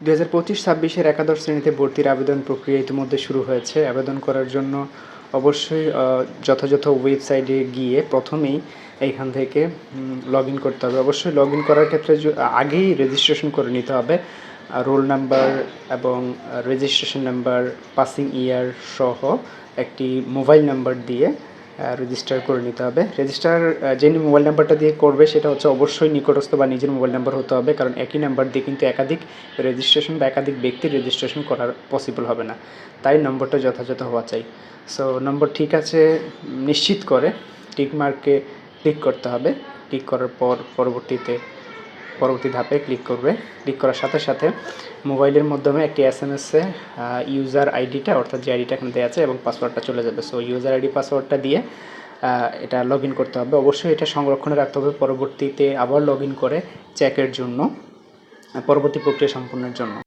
দু হাজার পঁচিশ, ছাব্বিশের একাদশ শ্রেণীতে ভর্তির আবেদন প্রক্রিয়া ইতিমধ্যে শুরু হয়েছে। আবেদন করার জন্য অবশ্যই যথাযথ ওয়েবসাইটে গিয়ে প্রথমেই এইখান থেকে লগ ইন করতে হবে। অবশ্যই লগ ইন করার ক্ষেত্রে আগেই রেজিস্ট্রেশন করে নিতে হবে। রোল নাম্বার এবং রেজিস্ট্রেশন নাম্বার পাসিং ইয়ার সহ একটি মোবাইল নাম্বার দিয়ে রেজিস্টার করে নিতে হবে। রেজিস্টার যে মোবাইল নাম্বারটা দিয়ে করবে, সেটা হচ্ছে অবশ্যই নিকটস্থ বা নিজের মোবাইল নাম্বার হতে হবে, কারণ একই নাম্বার দিয়ে কিন্তু একাধিক রেজিস্ট্রেশন বা একাধিক ব্যক্তির রেজিস্ট্রেশন করার পসিবল হবে না। তাই নম্বরটা যথাযথ হওয়া চাই। সো নম্বর ঠিক আছে, নিশ্চিত করে টিকমার্কে ক্লিক করতে হবে। ক্লিক করার পর পরবর্তীতে পরবর্তী ধাপে ক্লিক করবে। ক্লিক করার সাথে সাথে মোবাইলের মাধ্যমে একটি এস এম এসে ইউজার আইডিটা অর্থাৎ যে আইডিটা এখানে দেওয়া আছে এবং পাসওয়ার্ডটা চলে যাবে। সো ইউজার আইডি পাসওয়ার্ডটা দিয়ে এটা লগ করতে হবে। অবশ্যই এটা সংরক্ষণে রাখতে হবে পরবর্তীতে আবার লগ করে চেকের জন্য, পরবর্তী প্রক্রিয়া সম্পন্নের জন্য।